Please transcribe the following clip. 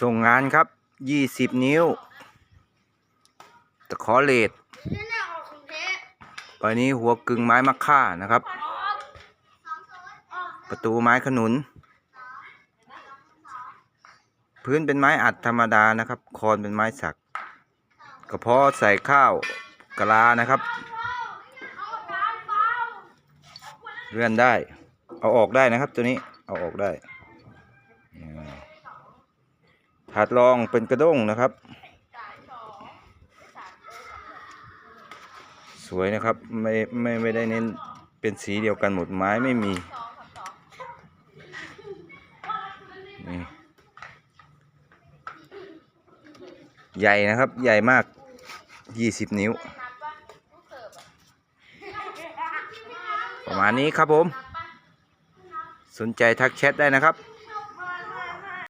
ส่งงานครับยี่สิบนิ้ว ตะขอเลดนี่น่าออกของเทปใบนี้หัวกึ่งไม้มะค่านะครับ ประตูไม้ขนุน พื้นเป็นไม้อัดธรรมดานะครับ คอนเป็นไม้สัก กระเพาะใส่ข้าวกะลานะครับ เลื่อนได้ เอาออกได้นะครับตัวนี้ เอาออกได้อืมถาดรองเป็นกระด้งนะครับ สวยนะครับไม่ไม่ไม่ได้เน้นเป็นสีเดียวกันหมดไม้ไม่มีนี่ใหญ่นะครับใหญ่มาก 20 นิ้ว ประมาณนี้ครับผม สนใจทักแชทได้นะครับ